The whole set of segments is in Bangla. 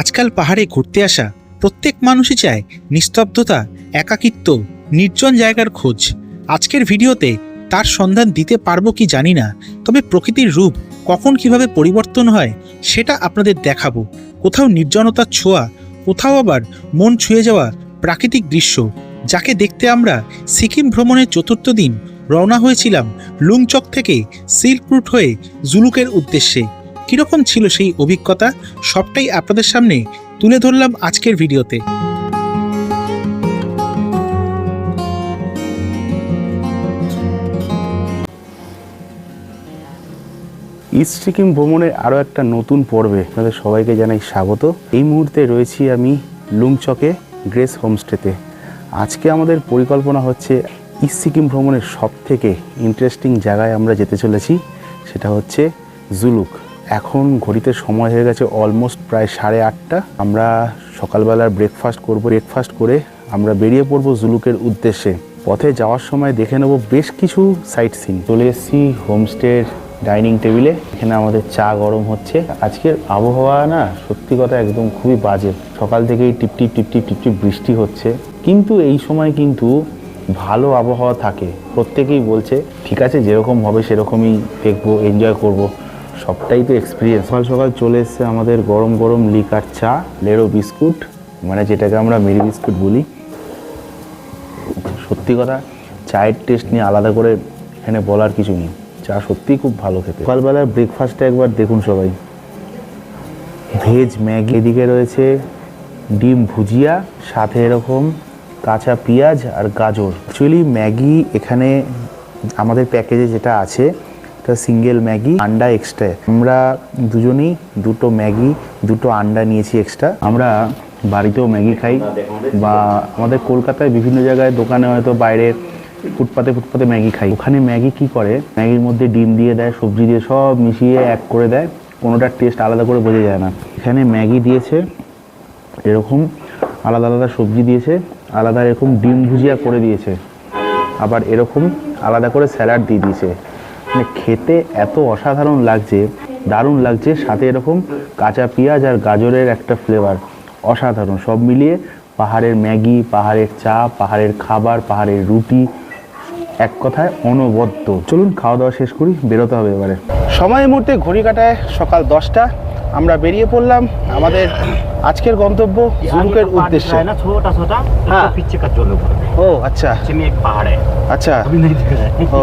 আজকাল পাহাড়ে ঘুরতে আসা প্রত্যেক মানুষই চায় নিস্তব্ধতা, একাকিত্ব, নির্জন জায়গার খোঁজ। আজকের ভিডিওতে তার সন্ধান দিতে পারব কি জানি না, তবে প্রকৃতির রূপ কখন কীভাবে পরিবর্তন হয় সেটা আপনাদের দেখাবো। কোথাও নির্জনতার ছোঁয়া, কোথাও আবার মন ছুঁয়ে যাওয়া প্রাকৃতিক দৃশ্য, যাকে দেখতে আমরা সিকিম ভ্রমণের চতুর্থ দিন রওনা হয়েছিলাম লুংচক থেকে সিল্ক রুট হয়ে জুলুকের উদ্দেশ্যে। কীরকম ছিল সেই অভিজ্ঞতা, সবটাই আপনাদের সামনে তুলে ধরলাম আজকের ভিডিওতে। ইস্ট সিকিম ভ্রমণের আরও একটা নতুন পর্বে আপনাদের সবাইকে জানাই স্বাগত। এই মুহূর্তে রয়েছি আমি লুংচকে গ্রেস হোমস্টেতে। আজকে আমাদের পরিকল্পনা হচ্ছে ইস্ট সিকিম ভ্রমণের সব থেকে ইন্টারেস্টিং জায়গায় আমরা যেতে চলেছি, সেটা হচ্ছে জুলুক। এখন ঘড়িতে সময় হয়ে গেছে অলমোস্ট প্রায় সাড়ে আটটা। আমরা সকালবেলার ব্রেকফাস্ট করব। ব্রেকফাস্ট করে আমরা বেরিয়ে পড়ব জুলুকের উদ্দেশ্যে। পথে যাওয়ার সময় দেখে নেব বেশ কিছু সাইট সিন চলে এসেছি হোমস্টের ডাইনিং টেবিলে এখানে আমাদের চা গরম হচ্ছে। আজকের আবহাওয়া না সত্যি কথা একদম খুবই বাজে। সকাল থেকেই টিপটিপ টিপটিপ টিপটিপ বৃষ্টি হচ্ছে। কিন্তু এই সময় কিন্তু ভালো আবহাওয়া থাকে। প্রত্যেকেই বলছে, ঠিক আছে, যেরকম হবে সেরকমই দেখব এনজয় করব। সবটাই তো এক্সপিরিয়েন্স সকাল সকাল চলে এসছে আমাদের গরম গরম লিকার চা, লেরো বিস্কুট মানে যেটাকে আমরা মেরি বিস্কুট বলি। সত্যি কথা, চায়ের টেস্ট নিয়ে আলাদা করে এখানে বলার কিছু নেই। চা সত্যিই খুব ভালো খেতে। সকালবেলার ব্রেকফাস্টটা একবার দেখুন সবাই। Veg Maggi. এদিকে রয়েছে ডিম ভুজিয়া, সাথে এরকম কাঁচা পেঁয়াজ আর গাজর। অ্যাকচুয়ালি ম্যাগি এখানে আমাদের প্যাকেজে যেটা আছে এটা সিঙ্গেল ম্যাগি আন্ডা এক্সট্রা আমরা দুজনেই দুটো ম্যাগি দুটো আন্ডা নিয়েছি এক্সট্রা আমরা বাড়িতেও ম্যাগি খাই বা আমাদের কলকাতায় বিভিন্ন জায়গায় দোকানে হয়তো বাইরে ফুটপাতে ফুটপাতে ম্যাগি খাই। ওখানে ম্যাগি কি করে? ম্যাগির মধ্যে ডিম দিয়ে দেয় সবজি দিয়ে সব মিশিয়ে এক করে দেয় কোনোটার টেস্ট আলাদা করে বোঝা যায় না। এখানে ম্যাগি দিয়েছে এরকম আলাদা আলাদা সবজি দিয়েছে আলাদা এরকম ডিম ভুজিয়া করে দিয়েছে। আবার এরকম আলাদা করে স্যালাড দিয়ে দিয়েছে। মানে খেতে এত অসাধারণ লাগছে, দারুণ লাগছে, সাথে এরকম কাঁচা পেঁয়াজ আর গাজরের একটা ফ্লেভার অসাধারণ। সব মিলিয়ে পাহাড়ের ম্যাগি, পাহাড়ের চা, পাহাড়ের খাবার, পাহাড়ের রুটি, এক কথায় অনবদ্য। চলুন খাওয়া দাওয়া শেষ করি, বেরোতে হবে এবারে। সময় মুহূর্তে ঘড়ি কাটায় সকাল দশটা। আমরা বেরিয়ে পড়লাম। আমাদের আজকের গন্তব্য জুরুকের উদ্দেশ্যে। হ্যাঁ। ও আচ্ছা। আচ্ছা। ও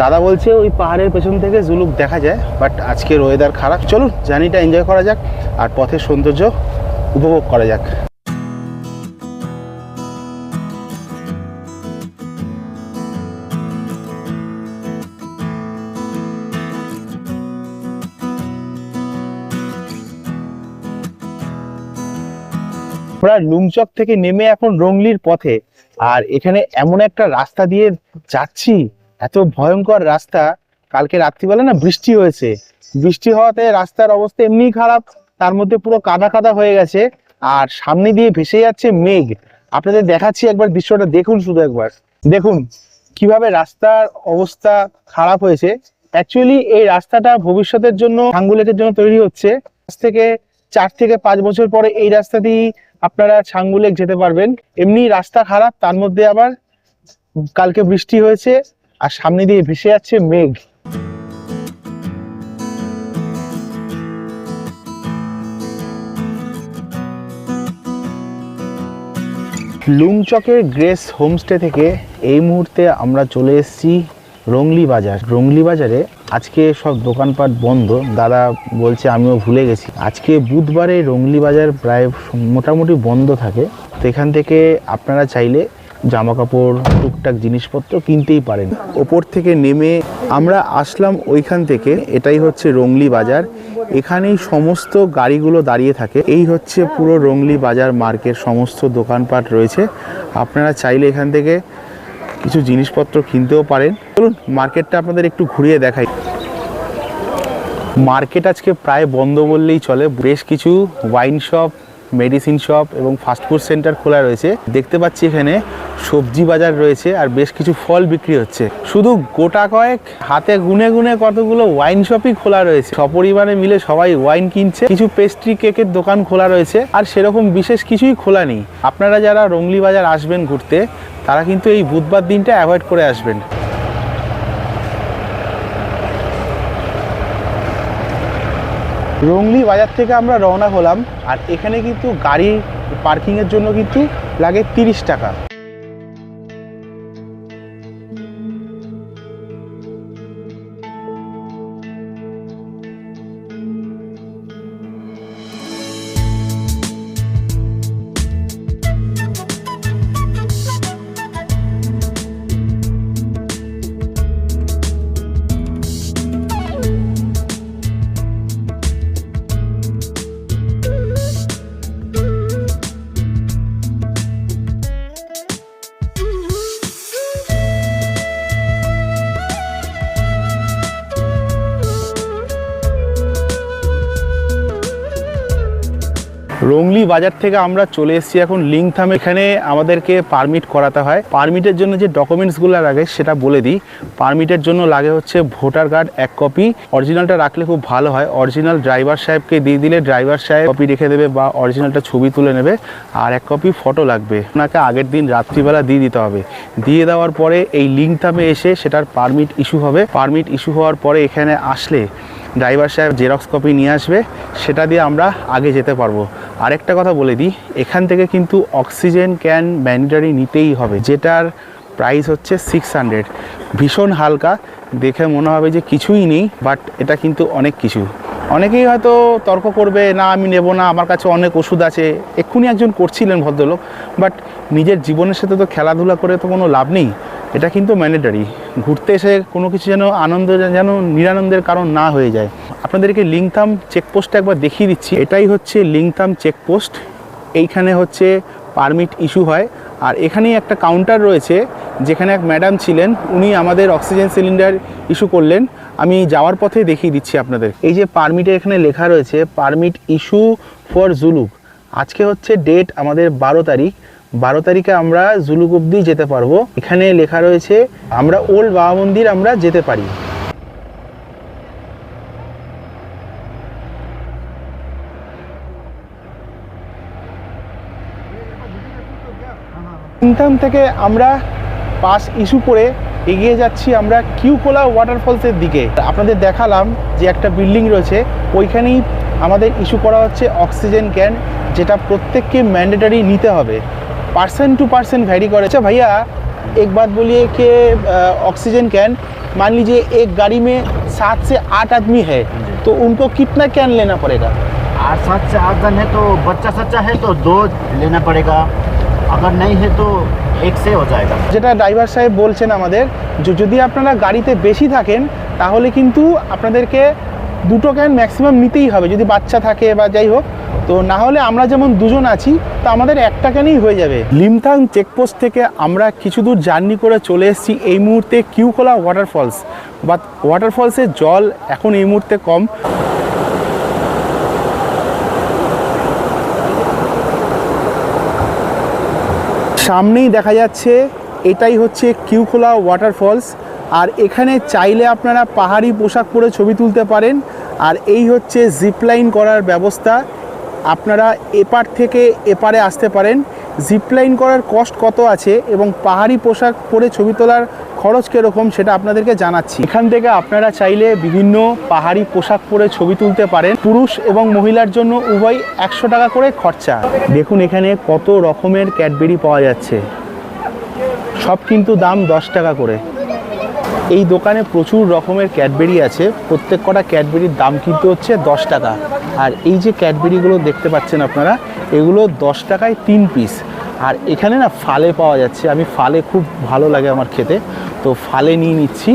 দাদা বলছে ওই পাহাড়ের পেছন থেকে জুলুক দেখা যায় বাট আজকের ওয়েদার খারাপ। চলুন জার্নিটা এনজয় করা যাক আর পথের সৌন্দর্য উপভোগ করা যাক। আমরা লুমচক থেকে নেমে এখন রংলির পথে। আর এখানে এমন একটা রাস্তা দিয়ে যাচ্ছি, এত ভয়ঙ্কর রাস্তা। কালকে রাত্রিবেলা না বৃষ্টি হয়েছে। বৃষ্টি হওয়াতে রাস্তার অবস্থা এমনিই খারাপ, তার মধ্যে পুরো কাদা কাদা হয়ে গেছে। আর সামনে দিয়ে ভেসে যাচ্ছে মেঘ। আপনাদের দেখাচ্ছি একবার দৃশ্যটা, দেখুন শুধু একবার। দেখুন কীভাবে রাস্তার অবস্থা খারাপ হয়েছে। অ্যাকচুয়ালি এই রাস্তাটা ভবিষ্যতের জন্য ছাঙ্গুলেটের জন্য তৈরি হচ্ছে। থেকে চার থেকে পাঁচ বছর পরে এই রাস্তা দিয়ে আপনারা ছাঙ্গুলেক যেতে পারবেন। এমনি রাস্তা খারাপ, তার মধ্যে আবার কালকে বৃষ্টি হয়েছে আর সামনে দিয়ে ভেসে যাচ্ছে মেঘ। লুমচকের গ্রেস হোমস্টে থেকে এই মুহূর্তে আমরা চলে এসেছি রংলি বাজার। রংলি বাজারে আজকে সব দোকানপাট বন্ধ, দাদা বলছে আমিও ভুলে গেছি। আজকে বুধবারে রংলি বাজার প্রায় মোটামুটি বন্ধ থাকে। তো এখান থেকে আপনারা চাইলে জামা কাপড় টুকটাক জিনিসপত্র কিনতেই পারেন। ওপর থেকে নেমে আমরা আসলাম ওইখান থেকে, এটাই হচ্ছে রংলি বাজার। এখানেই সমস্ত গাড়িগুলো দাঁড়িয়ে থাকে। এই হচ্ছে পুরো রংলি বাজার মার্কেট, সমস্ত দোকানপাট রয়েছে। আপনারা চাইলে এখান থেকে কিছু জিনিসপত্র কিনতেও পারেন। চলুন, মার্কেটটা আপনাদের একটু ঘুরিয়ে দেখাই। মার্কেট আজকে প্রায় বন্ধ বললেই চলে। বেশ কিছু ওয়াইন শপ মেডিসিন শপ এবং ফাস্টফুড সেন্টার খোলা রয়েছে। দেখতে পাচ্ছি এখানে সবজি বাজার রয়েছে আর বেশ কিছু ফল বিক্রি হচ্ছে। শুধু গোটা কয়েক, হাতে গুনে গুনে কতগুলো ওয়াইন শপই খোলা রয়েছে। সপরিবারে মিলে সবাই ওয়াইন কিনছে। কিছু পেস্ট্রি কেকের দোকান খোলা রয়েছে আর সেরকম বিশেষ কিছুই খোলা নেই। আপনারা যারা রংলি বাজার আসবেন ঘুরতে, তারা কিন্তু এই বুধবার দিনটা অ্যাভয়েড করে আসবেন। রংলি বাজার থেকে আমরা রওনা হলাম আর এখানে কিন্তু গাড়ি পার্কিংয়ের জন্য কিন্তু লাগে তিরিশ টাকা। রংলি বাজার থেকে আমরা চলে এসেছি এখন লিঙ্কথাম এখানে আমাদেরকে পারমিট করাতে হয়। পারমিটের জন্য যে ডকুমেন্টসগুলো লাগে সেটা বলে দিই। পারমিটের জন্য লাগে হচ্ছে ভোটার কার্ড এক কপি। অরিজিনালটা রাখলে খুব ভালো হয়। অরিজিনাল ড্রাইভার সাহেবকে দিয়ে দিলে ড্রাইভার সাহেব কপি রেখে দেবে বা অরিজিনালটা ছবি তুলে নেবে। আর এক কপি ফটো লাগবে। ওনাকে আগের দিন রাত্রিবেলা দিয়ে দিতে হবে। দিয়ে দেওয়ার পরে এই লিঙ্কথামে এসে সেটার পারমিট ইস্যু হবে। পারমিট ইস্যু হওয়ার পরে এখানে আসলে ড্রাইভার সাহেব জেরক্স কপি নিয়ে আসবে, সেটা দিয়ে আমরা আগে যেতে পারব। আরেকটা কথা বলে দিই, এখান থেকে কিন্তু অক্সিজেন ক্যান ম্যান্ডেটারি নিতেই হবে, যেটার প্রাইস হচ্ছে সিক্স হান্ড্রেড ভীষণ হালকা, দেখে মনে হবে যে কিছুই নেই বাট এটা কিন্তু অনেক কিছু। অনেকেই হয়তো তর্ক করবে, না, আমি নেব না, আমার কাছে অনেক ওষুধ আছে। এক্ষুনি একজন করছিলেন ভদ্রলোক বাট নিজের জীবনের সাথে তো খেলাধুলা করে তো কোনো লাভ নেই। এটা কিন্তু ম্যান্ডেটারি ঘুরতে এসে কোনো কিছু যেন আনন্দ, যেন নিরানন্দের কারণ না হয়ে যায়। আপনাদেরকে লিংথাম চেকপোস্টটা একবার দেখিয়ে দিচ্ছি। এটাই হচ্ছে লিংথাম চেকপোস্ট এইখানে হচ্ছে পারমিট ইস্যু হয়। আর এখানেই একটা কাউন্টার রয়েছে, যেখানে এক ম্যাডাম ছিলেন। উনি আমাদের অক্সিজেন সিলিন্ডার ইস্যু করলেন। আমি যাওয়ার পথে দেখিয়ে দিচ্ছি আপনাদের। এই যে পারমিটের এখানে লেখা রয়েছে পারমিট ইস্যু ফর জুলুক আজকে হচ্ছে ডেট আমাদের বারো তারিখ। বারো তারিখে আমরা জুলুক অব্দি যেতে পারব। এখানে লেখা রয়েছে, আমরা ওল্ড বাবা মন্দির আমরা যেতে পারি। ইনকাম থেকে আমরা পাস ইস্যু করে এগিয়ে যাচ্ছি আমরা কিউকোলা ওয়াটারফলসের দিকে। আপনাদের দেখালাম যে একটা বিল্ডিং রয়েছে, ওইখানেই আমাদের ইস্যু করা হচ্ছে অক্সিজেন ক্যান, যেটা প্রত্যেককে ম্যান্ডেটারি নিতে হবে। পার্সেন্ট টু পার্সেন্ট ভ্যারি করে। আচ্ছা ভাইয়া এক বাদ বলিয়ে কে অক্সিজেন ক্যান মান লিজিয়ে এক গাড়ি মে সাত সে আট আদমি হ্যাঁ তো উনকো কিতনা ক্যান লেনা পড়েগা? আর সাত সে আট জন হ্যাঁ তো বচ্চা সচ্চা হ্যাঁ তো দো লেনা পড়েগা। আগর নেই হ্যাঁ তো এক সে হো যেটা ড্রাইভার সাহেব বলছেন আমাদের যদি আপনারা গাড়িতে বেশি থাকেন তাহলে কিন্তু আপনাদেরকে দুটো ক্যান ম্যাক্সিমাম নিতেই হবে, যদি বাচ্চা থাকে বা যাই হোক। তো না হলে আমরা যেমন দুজন আছি, তো আমাদের একটা ক্যানেই হয়ে যাবে। লিমথাং চেকপোস্ট থেকে আমরা কিছু দূর জার্নি করে চলে এসেছি, এই মুহূর্তে কিউকোলা ওয়াটারফলস বা ওয়াটারফলসের জল এখন এই মুহূর্তে কম। সামনেই দেখা যাচ্ছে, এটাই হচ্ছে কিউখোলা ওয়াটারফলস আর এখানে চাইলে আপনারা পাহাড়ি পোশাক পরে ছবি তুলতে পারেন। আর এই হচ্ছে জিপলাইন করার ব্যবস্থা। আপনারা এপার থেকে এপারে আসতে পারেন। জিপলাইন করার কষ্ট কত আছে এবং পাহাড়ি পোশাক পরে ছবি তোলার খরচ কীরকম সেটা আপনাদেরকে জানাচ্ছি। এখান থেকে আপনারা চাইলে বিভিন্ন পাহাড়ি পোশাক পরে ছবি তুলতে পারেন। পুরুষ এবং মহিলার জন্য উভয় একশো টাকা করে খরচা। দেখুন এখানে কত রকমের ক্যাডবেরি পাওয়া যাচ্ছে। সব কিন্তু দাম দশ টাকা করে। এই দোকানে প্রচুর রকমের ক্যাডবেরি আছে। প্রত্যেক কটা ক্যাডবেরির দাম কিন্তু হচ্ছে দশ টাকা। আর এই যে ক্যাডবেরিগুলো দেখতে পাচ্ছেন আপনারা, এগুলো দশ টাকায় তিন পিস। আর এখানে না ফালে পাওয়া যাচ্ছে। আমি ফালে খুব ভালো লাগে আমার খেতে। তো ফালে নিয়ে নিচ্ছি।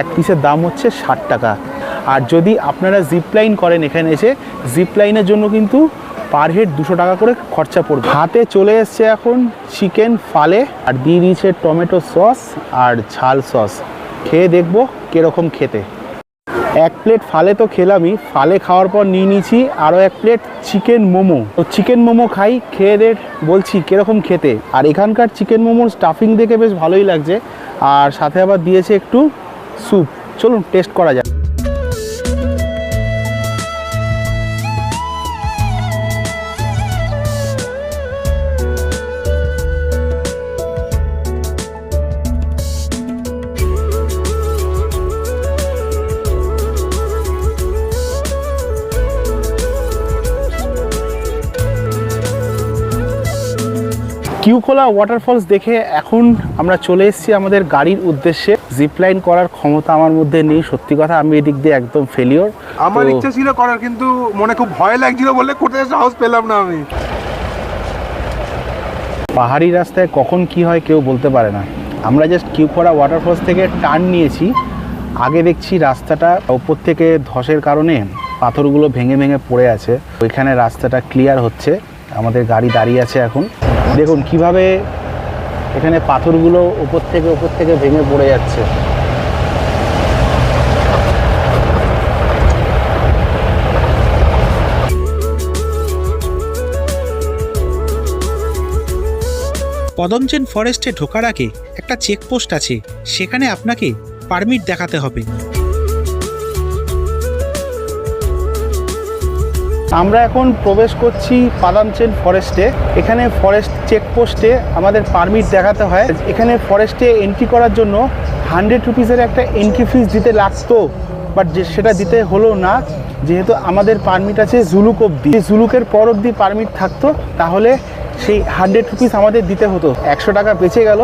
এক পিসের দাম হচ্ছে ষাট টাকা। আর যদি আপনারা জিপলাইন করেন এখানে এসে জিপলাইনের জন্য কিন্তু পার হেড দুশো টাকা করে খরচা পড়বে। হাতে চলে এসছে এখন চিকেন ফালে। আর দিয়ে দিয়েছে টমেটো সস আর ঝাল সস খেয়ে দেখব কীরকম খেতে। এক প্লেট ফালে তো খেলামই, ফালে খাওয়ার পর নিয়ে নিয়েছি আরও এক প্লেট চিকেন মোমো। তো চিকেন মোমো খাই, খেয়ে দে বলছি কীরকম খেতে। আর এখানকার চিকেন মোমোর স্টাফিং দেখে বেশ ভালোই লাগছে। আর সাথে আবার দিয়েছে একটু স্যুপ চলুন টেস্ট করা যাক। কিউকোলা ওয়াটারফলস দেখে এখন আমরা চলে এসেছি আমাদের গাড়ির উদ্দেশ্যে। জিপলাইন করার ক্ষমতা আমার মধ্যে নেই সত্যি কথা আমি এদিক দিয়ে একদম ফেলিওর আমার ইচ্ছা ছিল করার কিন্তু মনে খুব ভয় লাগছিল বলে করতে সাহস পেলাম না আমি। পাহাড়ি রাস্তায় কখন কি হয় কেউ বলতে পারে না। আমরা জাস্ট কিউকোলা ওয়াটারফলস থেকে টার্ন নিয়েছি। আগে দেখছি রাস্তাটা ওপর থেকে ধসের কারণে পাথরগুলো ভেঙে ভেঙে পড়ে আছে। ওইখানে রাস্তাটা ক্লিয়ার হচ্ছে। আমাদের গাড়ি দাঁড়িয়ে আছে এখন। দেখুন কীভাবে এখানে পাথরগুলো উপর থেকে উপর থেকে ভেঙে পড়ে যাচ্ছে। পদমচেন ফরেস্টে ঢোকার আগে একটা চেকপোস্ট আছে। সেখানে আপনাকে পারমিট দেখাতে হবে। আমরা এখন প্রবেশ করছি পাদামচেন ফরেস্টে। এখানে ফরেস্ট চেকপোস্টে আমাদের পারমিট দেখাতে হয়। এখানে ফরেস্টে এন্ট্রি করার জন্য হান্ড্রেড রুপিসের একটা এন্ট্রি ফিস দিতে লাগতো বাট সেটা দিতে হলো না। যেহেতু আমাদের পারমিট আছে জুলুক অবধি। জুলুকের পর অবধি পারমিট থাকতো, তাহলে সেই হান্ড্রেড রুপিস আমাদের দিতে হতো। একশো টাকা বেঁচে গেল।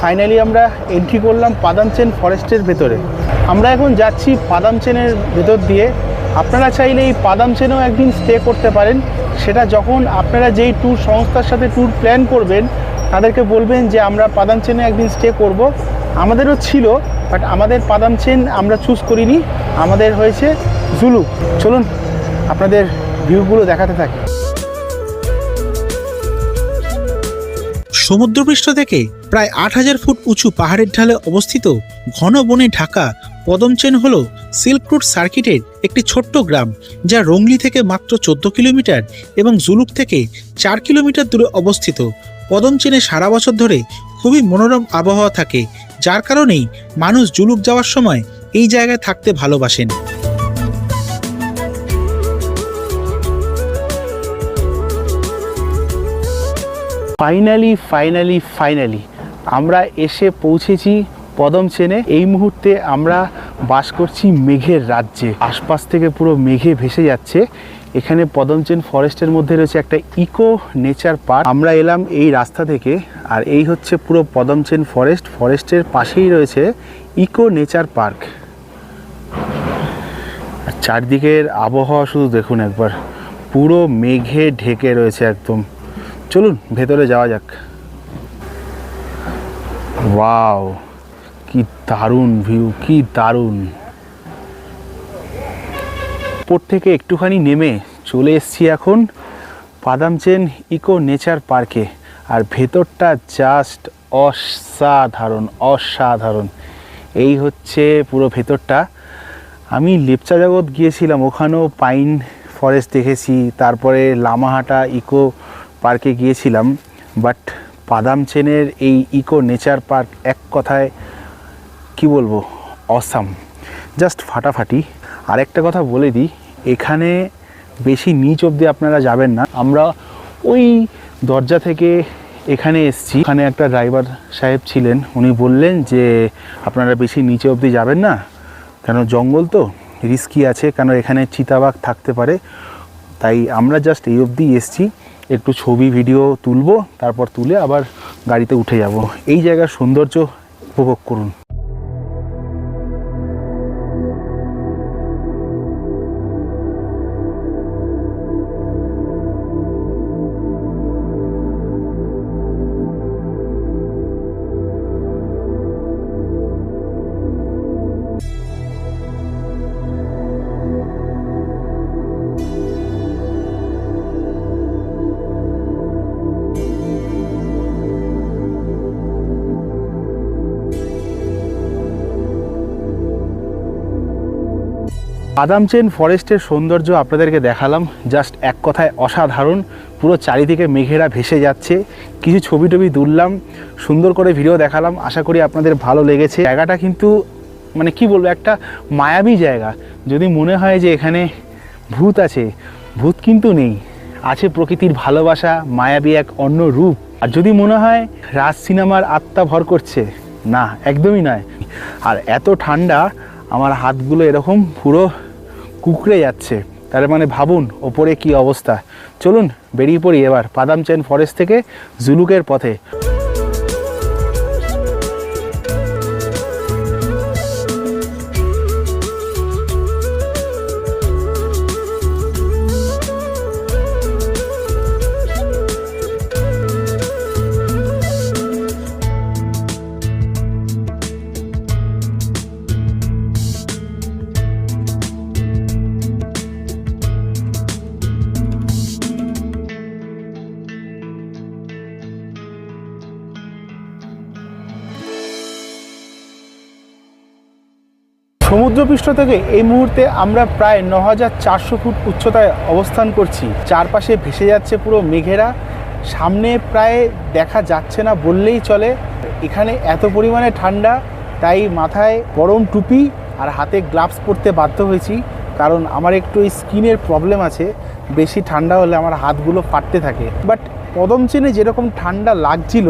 ফাইনালি আমরা এন্ট্রি করলাম পাদামচেন ফরেস্টের ভেতরে। আমরা এখন যাচ্ছি পাদামচেনের ভেতর দিয়ে। আপনারা চাইলে এই পাদামচেনেও একদিন স্টে করতে পারেন। সেটা যখন আপনারা যেই ট্যুর সংস্থার সাথে ট্যুর প্ল্যান করবেন, তাদেরকে বলবেন যে আমরা পাদামচেনে একদিন স্টে করব। আমাদেরও ছিল বাট আমাদের পাদামচেন আমরা চুজ করিনি। আমাদের হয়েছে জুলুক চলুন, আপনাদের ভিউগুলো দেখাতে থাকি। সমুদ্রপৃষ্ঠ থেকে প্রায় আট হাজার ফুট উঁচু পাহাড়ের ঢালে অবস্থিত ঘন বনে ঢাকা পদমচেন হল সিল্ক রুট সার্কিটের একটি ছোট্ট গ্রাম, যা রংলি থেকে মাত্র চোদ্দ কিলোমিটার এবং জুলুক থেকে চার কিলোমিটার দূরে অবস্থিত। পদমচেনে সারা বছর ধরে খুবই মনোরম আবহাওয়া থাকে, যার কারণেই মানুষ জুলুক যাওয়ার সময় এই জায়গায় থাকতে ভালোবাসেন। ফাইনালি ফাইনালি ফাইনালি আমরা এসে পৌঁছেছি পদম চেনে এই মুহূর্তে আমরা বাস করছি মেঘের রাজ্যে। আশপাশ থেকে পুরো মেঘে ভেসে যাচ্ছে। এখানে পদমচেন ফরেস্টের মধ্যে রয়েছে একটা ইকো নেচার পার্ক। আমরা এলাম এই রাস্তা থেকে আর এই হচ্ছে পুরো পদমচেন ফরেস্ট। ফরেস্টের পাশেই রয়েছে ইকো নেচার পার্ক। চারদিকের আবহাওয়া শুধু দেখুন একবার। পুরো মেঘে ঢেকে রয়েছে একদম। চলুন, ভেতরে যাওয়া যাক। ওয়াও! কি দারুণ ভিউ কি দারুণ। উপর থেকে একটুখানি নেমে চলে এসছি এখন পাদামচেন ইকো নেচার পার্কে আর ভেতরটা জাস্ট অসাধারণ অসাধারণ। এই হচ্ছে পুরো ভেতরটা। আমি লেপচা জগৎ গিয়েছিলাম, ওখানেও পাইন ফরেস্ট দেখেছি, তারপরে লামাহাটা ইকো পার্কে গিয়েছিলাম। বাট পাদামচেনের এই ইকো নেচার পার্ক এক কথায় কি বলব? অসাম জাস্ট ফাটাফাটি। আরেকটা কথা বলে দিই, এখানে বেশি নিচ অবধি আপনারা যাবেন না। আমরা ওই দরজা থেকে এখানে এসছি। এখানে একটা ড্রাইভার সাহেব ছিলেন। উনি বললেন যে, আপনারা বেশি নিচে অবধি যাবেন না। কেন, জঙ্গল তো রিস্কি আছে। কেন, এখানে চিতাবাঘ থাকতে পারে। তাই আমরা জাস্ট এই অবধি এসছি। একটু ছবি ভিডিও তুলবো, তারপর তুলে আবার গাড়িতে উঠে যাব। এই জায়গার সৌন্দর্য উপভোগ করুন। বাদাম চেন ফরেস্টের সৌন্দর্য আপনাদেরকে দেখালাম। জাস্ট এক কথায় অসাধারণ। পুরো চারিদিকে মেঘেরা ভেসে যাচ্ছে। কিছু ছবি টবি তুললাম, সুন্দর করে ভিডিও দেখালাম। আশা করি আপনাদের ভালো লেগেছে। জায়গাটা কিন্তু মানে কি বলব, একটা মায়াবী জায়গা। যদি মনে হয় যে এখানে ভূত আছে, ভূত কিন্তু নেই। আছে প্রকৃতির ভালোবাসা, মায়াবী এক অন্য রূপ। আর যদি মনে হয় রাজ সিনেমার আত্মা ভর করছে, না, একদমই নয়। আর এত ঠান্ডা, আমার হাতগুলো এরকম পুরো কুকড়ে যাচ্ছে। তার মানে ভাবুন ওপরে কি অবস্থা। চলুন বেরিয়ে পড়ি এবার পাদাম চেন ফরেস্ট থেকে জুলুকের পথে। সমুদ্রপৃষ্ঠ থেকে এই মুহূর্তে আমরা প্রায় ন হাজার চারশো ফুট উচ্চতায় অবস্থান করছি। চারপাশে ভেসে যাচ্ছে পুরো মেঘেরা। সামনে প্রায় দেখা যাচ্ছে না বললেই চলে। এখানে এত পরিমাণে ঠান্ডা, তাই মাথায় গরম টুপি আর হাতে গ্লাভস পরতে বাধ্য হয়েছি। কারণ আমার একটু স্কিনের প্রবলেম আছে, বেশি ঠান্ডা হলে আমার হাতগুলো ফাটতে থাকে। বাট পদম চেনে যেরকম ঠান্ডা লাগছিল,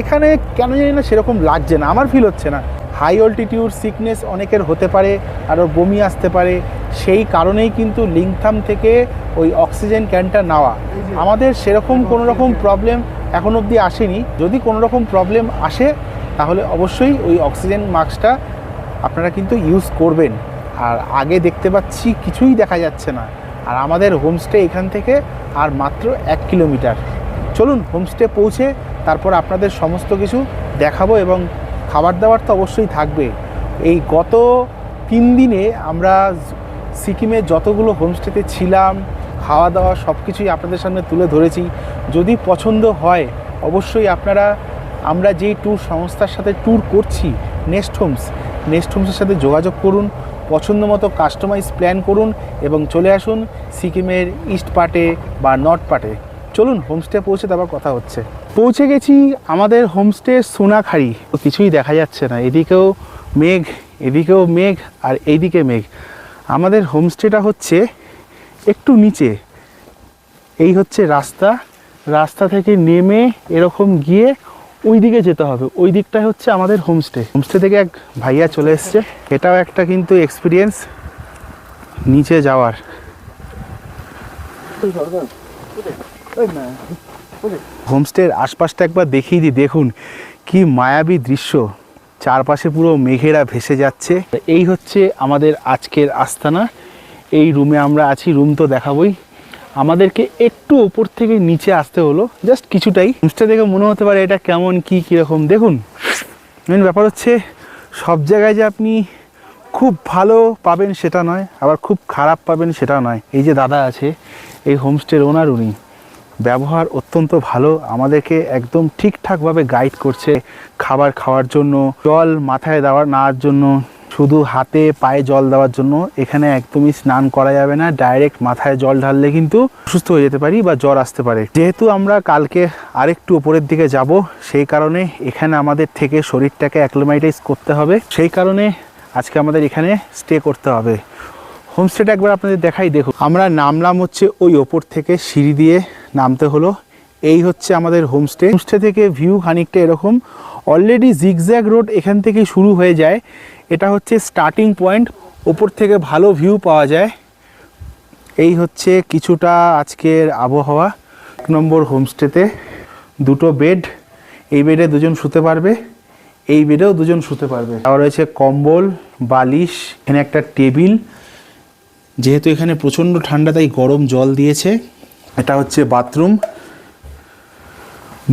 এখানে কেন জানি না সেরকম লাগছে না, আমার ফিল হচ্ছে না। হাই অল্টিটিউড সিকনেস অনেকের হতে পারে আরও বমি আসতে পারে, সেই কারণেই কিন্তু লিংথাম থেকে ওই অক্সিজেন ক্যানটা নেওয়া। আমাদের সেরকম কোনো রকম প্রবলেম এখন অবধি আসেনি। যদি কোনো রকম প্রবলেম আসে, তাহলে অবশ্যই ওই অক্সিজেন মাস্কটা আপনারা কিন্তু ইউজ করবেন। আর আগে দেখতে পাচ্ছি কিছুই দেখা যাচ্ছে না। আর আমাদের হোমস্টে এখান থেকে আর মাত্র এক কিলোমিটার। চলুন হোমস্টে পৌঁছে, তারপর আপনাদের সমস্ত কিছু দেখাবো এবং খাবার দাবার তো অবশ্যই থাকবে। এই গত তিন দিনে আমরা সিকিমে যতগুলো হোমস্টেতে ছিলাম, খাওয়া দাওয়া সব কিছুই আপনাদের সামনে তুলে ধরেছি। যদি পছন্দ হয়, অবশ্যই আপনারা, আমরা যেই ট্যুর সংস্থার সাথে ট্যুর করছি নেক্সট হোমস নেক্সট হোমসের সাথে যোগাযোগ করুন, পছন্দ মতো কাস্টমাইজ প্ল্যান করুন এবং চলে আসুন সিকিমের ইস্ট পার্টে বা নর্থ পার্টে চলুন হোমস্টে পৌঁছে তারপর কথা হচ্ছে। পৌঁছে গেছি আমাদের হোমস্টে সোনাখাড়ি। কিছুই দেখা যাচ্ছে না। এদিকেও মেঘ এদিকেও মেঘ আর এইদিকে মেঘ। আমাদের হোমস্টেটা হচ্ছে একটু নিচে। এই হচ্ছে রাস্তা। রাস্তা থেকে নেমে এরকম গিয়ে ওই দিকে যেতে হবে। ওই দিকটাই হচ্ছে আমাদের হোমস্টে হোমস্টে থেকে এক ভাইয়া চলে এসছে। এটাও একটা কিন্তু এক্সপিরিয়েন্স নিচে যাওয়ার। হোমস্টের আশপাশটা একবার দেখিয়ে দিই, দেখুন কি মায়াবী দৃশ্য। চারপাশে পুরো মেঘেরা ভেসে যাচ্ছে। এই হচ্ছে আমাদের আজকের আস্তানা। এই রুমে আমরা আছি, রুম তো দেখাবই। আমাদেরকে একটু ওপর থেকে নিচে আসতে হলো, জাস্ট কিছুটাই। হোমস্টে দেখে মনে হতে পারে এটা কেমন, কি, কীরকম। দেখুন, মেন ব্যাপার হচ্ছে সব জায়গায় যে আপনি খুব ভালো পাবেন সেটা নয়, আবার খুব খারাপ পাবেন সেটা নয়। এই যে দাদা আছে, এই হোমস্টের ওনার উনি। ব্যবহার অত্যন্ত ভালো। আমাদেরকে একদম ঠিকঠাকভাবে গাইড করছে খাবার খাওয়ার জন্য, জল মাথায় দেওয়ার নেওয়ার জন্য, শুধু হাতে পায়ে জল দেওয়ার জন্য। এখানে একদমই স্নান করা যাবে না ডাইরেক্ট মাথায় জল ঢাললে কিন্তু সুস্থ হয়ে যেতে পারি বা জ্বর আসতে পারে। যেহেতু আমরা কালকে আরেকটু উপরের দিকে যাব, সেই কারণে এখানে আমাদের থেকে শরীরটাকে অ্যাক্লোমাইটাইজ করতে হবে। সেই কারণে আজকে আমাদের এখানে স্টে করতে হবে। হোমস্টেটা একবার আপনাদের দেখাই, দেখুন। আমরা নামলাম হচ্ছে ওই ওপর থেকে সিঁড়ি দিয়ে। নামতে হলো। এই হচ্ছে আমাদের হোমস্টে। হোমস্টে থেকে ভিউ খানিকটা এরকম। অলরেডি জিগজ্যাগ রোড এখান থেকে শুরু হয়ে যায়। এটা হচ্ছে স্টার্টিং পয়েন্ট ওপর থেকে ভালো ভিউ পাওয়া যায়। এই হচ্ছে কিছুটা আজকের আবহাওয়া। নম্বর হোমস্টেতে দুটো বেড এই বেডে দুজন শুতে পারবে। এই বেডেও দুজন শুতে পারবে। আবার রয়েছে কম্বল, বালিশ, এখানে একটা টেবিল। যেহেতু এখানে প্রচণ্ড ঠান্ডা, তাই গরম জল দিয়েছে। এটা হচ্ছে বাথরুম।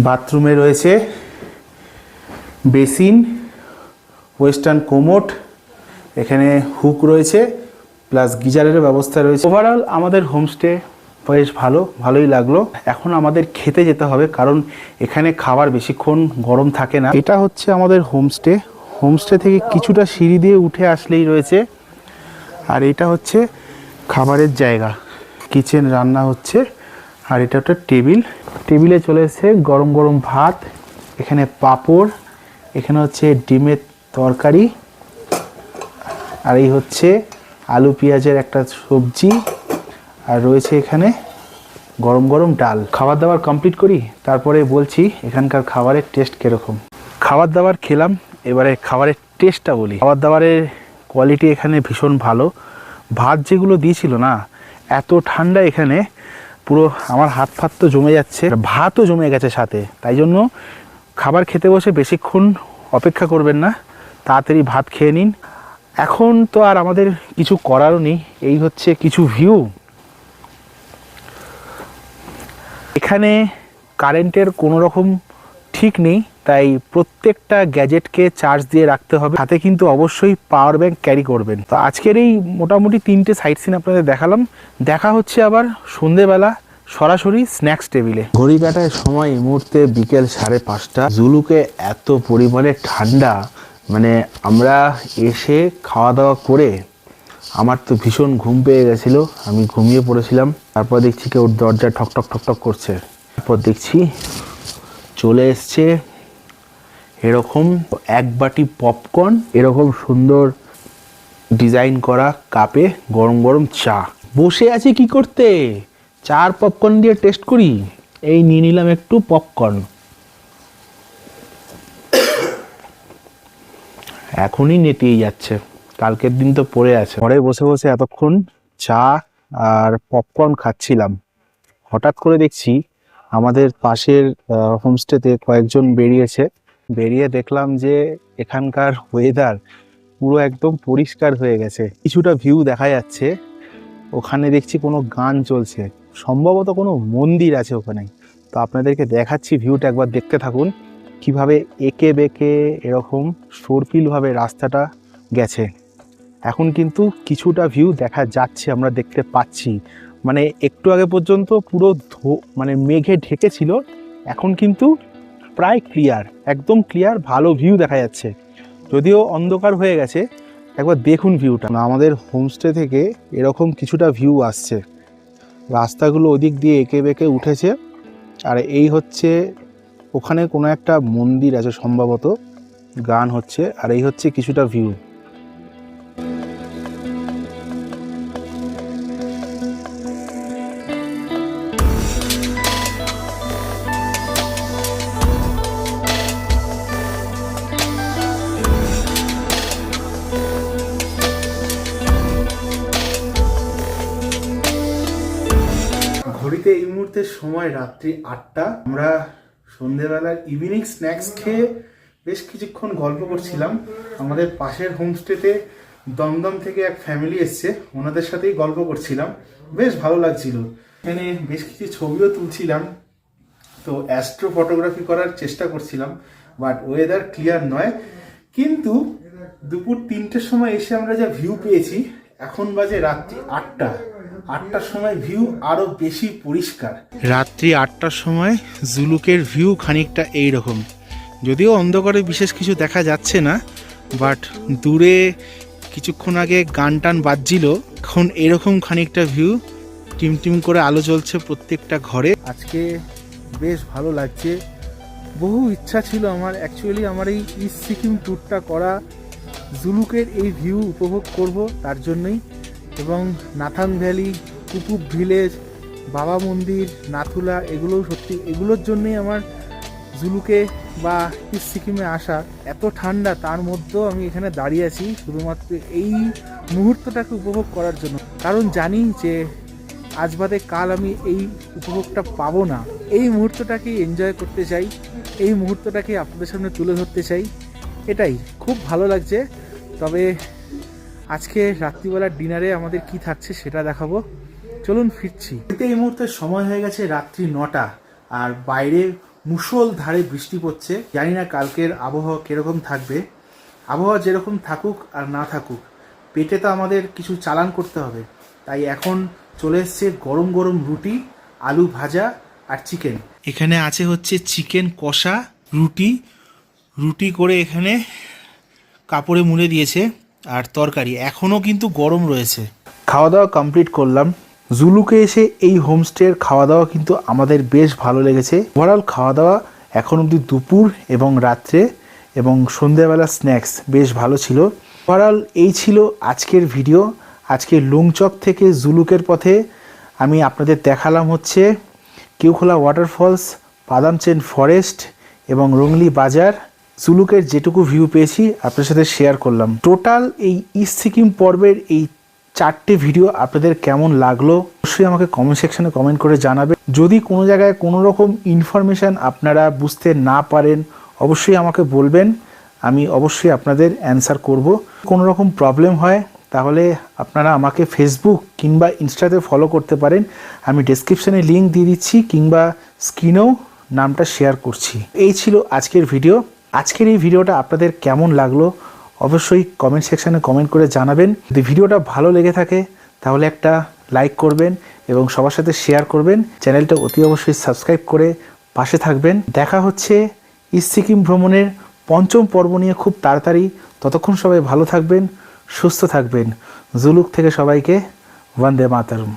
বাথরুমে রয়েছে বেসিন, ওয়েস্টার্ন কোমোট, এখানে হুক রয়েছে, প্লাস গিজারের ব্যবস্থা রয়েছে। ওভারঅল আমাদের হোমস্টে বেশ ভালো, ভালোই লাগল। এখন আমাদের খেতে যেতে হবে, কারণ এখানে খাবার বেশিক্ষণ গরম থাকে না। এটা হচ্ছে আমাদের হোমস্টে হোমস্টে থেকে কিছুটা সিঁড়ি দিয়ে উঠে আসলেই রয়েছে। আর এটা হচ্ছে খাবারের জায়গা। কিচেন রান্না হচ্ছে। আর এটা একটা টেবিল। টেবিলে চলে এসেছে গরম গরম ভাত, এখানে পাঁপড়, এখানে হচ্ছে ডিমের তরকারি, আর এই হচ্ছে আলু পেঁয়াজের একটা সবজি, আর রয়েছে এখানে গরম গরম ডাল। খাবার দাবার কমপ্লিট করি, তারপরে বলছি এখানকার খাবারের টেস্ট কীরকম। খাবার দাবার খেলাম, এবারে খাবারের টেস্টটা বলি। খাবার দাবারের কোয়ালিটি এখানে ভীষণ ভালো। ভাত যেগুলো দিয়েছিল না, এত ঠান্ডা এখানে পুরো আমার হাত ফাত তো জমে যাচ্ছে, ভাতও জমে গেছে সাথে। তাই জন্য খাবার খেতে বসে বেশিক্ষণ অপেক্ষা করবেন না, তাড়াতাড়ি ভাত খেয়ে নিন। এখন তো আর আমাদের কিছু করারও নেই, এই হচ্ছে কিছু ভিউ এখানে কারেন্টের কোনো রকম ঠিক নেই, তাই প্রত্যেকটা গ্যাজেটকে চার্জ দিয়ে রাখতে হবে। হাতে কিন্তু অবশ্যই পাওয়ার ব্যাংক ক্যারি করবেন। তো আজকের এই মোটামুটি তিনটে সাইট সিন আপনাদের দেখালাম। দেখা হচ্ছে আবার সন্ধেবেলা, সরাসরি স্ন্যাক্স টেবিলে। ঘড়ি কাটায় সময় এই মুহূর্তে বিকেল সাড়ে পাঁচটা। জুলুকে এত পরিমাণে ঠান্ডা মানে আমরা এসে খাওয়া দাওয়া করে আমার তো ভীষণ ঘুম পেয়ে গেছিল। আমি ঘুমিয়ে পড়েছিলাম। তারপর দেখছি কেউ দরজা ঠক ঠক ঠক ঠক করছে। তারপর দেখছি চলে এসছে। এরকম এক বাটি পপকর্ন এরকম সুন্দর ডিজাইন করা কাপে গরম গরম চা। বসে আছি কি করতে? চার পপকর্ন দিয়ে টেস্ট করি। এই নিয়ে নিলাম একটু পপকর্ন এখনই নেতিয়ে যাচ্ছে। কালকের দিন তো পড়ে আছে। ঘরে বসে বসে এতক্ষণ চা আর পপকর্ন খাচ্ছিলাম। হঠাৎ করে দেখছি আমাদের পাশের হোমস্টেতে কয়েকজন বেরিয়েছে। বেরিয়ে দেখলাম যে এখানকার ওয়েদার পুরো একদম পরিষ্কার হয়ে গেছে। কিছুটা ভিউ দেখা যাচ্ছে। ওখানে দেখছি কোনো গান চলছে। সম্ভবত কোনো মন্দির আছে ওখানে। তো আপনাদেরকে দেখাচ্ছি ভিউটা একবার দেখতে থাকুন। কীভাবে একে বেঁকে এরকম সর্পিলভাবে রাস্তাটা গেছে। এখন কিন্তু কিছুটা ভিউ দেখা যাচ্ছে, আমরা দেখতে পাচ্ছি। মানে একটু আগে পর্যন্ত পুরো ধো মানে মেঘে ঢেকেছিল, এখন কিন্তু প্রায় ক্লিয়ার একদম ক্লিয়ার ভালো ভিউ দেখা যাচ্ছে। যদিও অন্ধকার হয়ে গেছে, একবার দেখুন ভিউটা আমাদের হোমস্টে থেকে এরকম কিছুটা ভিউ আসছে। রাস্তাগুলো ওদিক দিয়ে এঁকে বেঁকে উঠেছে, আর এই হচ্ছে, ওখানে কোনো একটা মন্দির আছে সম্ভবত, গান হচ্ছে, আর এই হচ্ছে কিছুটা ভিউ ঘড়িতে এই মুহূর্তে সময় রাত্রি আটটা। আমরা সন্ধেবেলার ইভিনিং স্ন্যাক্স খেয়ে বেশ কিছুক্ষণ গল্প করছিলাম। আমাদের পাশের হোমস্টেতে দমদম থেকে এক ফ্যামিলি এসছে। ওনাদের সাথেই গল্প করছিলাম। বেশ ভালো লাগছিল। এখানে বেশ কিছু ছবিও তুলছিলাম। তো অ্যাস্ট্রো ফটোগ্রাফি করার চেষ্টা করছিলাম। বাট ওয়েদার ক্লিয়ার নয়। কিন্তু দুপুর তিনটের সময় এসে আমরা যা ভিউ পেয়েছি, এখন বাজে রাত্রি আটটা। আটটার সময় ভিউ আরও বেশি পরিষ্কার। রাত্রি আটটার সময় জুলুকের ভিউ খানিকটা এই রকম যদিও অন্ধকারে বিশেষ কিছু দেখা যাচ্ছে না বাট দূরে কিছুক্ষণ আগে গান টান বাজছিল এখন এরকম খানিকটা ভিউ টিম টিম করে আলো জ্বলছে প্রত্যেকটা ঘরে। আজকে বেশ ভালো লাগছে। বহু ইচ্ছা ছিল আমার অ্যাকচুয়ালি আমার এই ইস্ট সিকিম ট্যুরটা করা। জুলুকের এই ভিউ উপভোগ করব তার জন্যই এবং নাথান ভ্যালি কুকুব ভিলেজ, বাবা মন্দির, নাথুলা, এগুলোও সত্যি, এগুলোর জন্যই আমার জুলুকে বা সিকিমে আসা এত ঠান্ডা, তার মধ্যেও আমি এখানে দাঁড়িয়ে আছি শুধুমাত্র এই মুহূর্তটাকে উপভোগ করার জন্য। কারণ জানি যে আজ বাদে কাল আমি এই উপভোগটা পাবো না। এই মুহূর্তটাকে এনজয় করতে চাই, এই মুহূর্তটাকে আপনাদের সামনে তুলে ধরতে চাই, এটাই। খুব ভালো লাগছে, তবে আজকে রাত্রিবেলার ডিনারে আমাদের কি থাকছে সেটা দেখাবো। চলুন ফিরছি। এতে এই মুহূর্তে সময় হয়ে গেছে রাত্রি নটা, আর বাইরে মুষল ধারে বৃষ্টি পড়ছে। জানি না কালকের আবহাওয়া কীরকম থাকবে। আবহাওয়া যেরকম থাকুক আর না থাকুক, পেটে তো আমাদের কিছু চালান করতে হবে। তাই এখন চলে এসছে গরম গরম রুটি, আলু ভাজা আর চিকেন। এখানে আছে হচ্ছে চিকেন কষা, রুটি। রুটি করে এখানে কাপড়ে মুড়ে দিয়েছে। আর তরকারি এখনও কিন্তু গরম রয়েছে। খাওয়া দাওয়া কমপ্লিট করলাম। জুলুকে এসে এই হোমস্টের খাওয়া দাওয়া কিন্তু আমাদের বেশ ভালো লেগেছে। ওভারঅল খাওয়া দাওয়া এখন অবধি দুপুর এবং রাত্রে এবং সন্ধ্যাবেলা স্ন্যাক্স বেশ ভালো ছিল। ওভারঅল এই ছিল আজকের ভিডিও আজকে লুংচক থেকে জুলুকের পথে আমি আপনাদের দেখালাম হচ্ছে কিউখোলা ওয়াটারফলস বাদামচেন ফরেস্ট এবং রংলি বাজার। জুলুকের যেটুকু ভিউ পেয়েছি, আপনার সাথে শেয়ার করলাম। টোটাল এই ইস্ট সিকিম পর্বের এই চারটে ভিডিও আপনাদের কেমন লাগল, অবশ্যই আমাকে কমেন্ট সেকশনে কমেন্ট করে জানাবেন। যদি কোনো জায়গায় কোনো রকম ইনফরমেশান আপনারা বুঝতে না পারেন, অবশ্যই আমাকে বলবেন, আমি অবশ্যই আপনাদের অ্যান্সার করব। কোনো রকম প্রবলেম হয়, তাহলে আপনারা আমাকে ফেসবুক কিংবা ইনস্টাতে ফলো করতে পারেন। আমি ডেসক্রিপশনে লিঙ্ক দিয়ে দিচ্ছি, কিংবা স্ক্রিনেও নামটা শেয়ার করছি। এই ছিল আজকের ভিডিও আজকের এই ভিডিওটা আপনাদের কেমন লাগল অবশ্যই কমেন্ট সেকশানে কমেন্ট করে জানাবেন। যদি ভিডিওটা ভালো লেগে থাকে, তাহলে একটা লাইক করবেন এবং সবার সাথে শেয়ার করবেন। চ্যানেলটা অতি অবশ্যই সাবস্ক্রাইব করে পাশে থাকবেন। দেখা হচ্ছে ইস্ট সিকিম ভ্রমণের পঞ্চম পর্ব নিয়ে খুব তাড়াতাড়ি। ততক্ষণ সবাই ভালো থাকবেন, সুস্থ থাকবেন। জুলুক থেকে সবাইকে বন্দে মাতারম।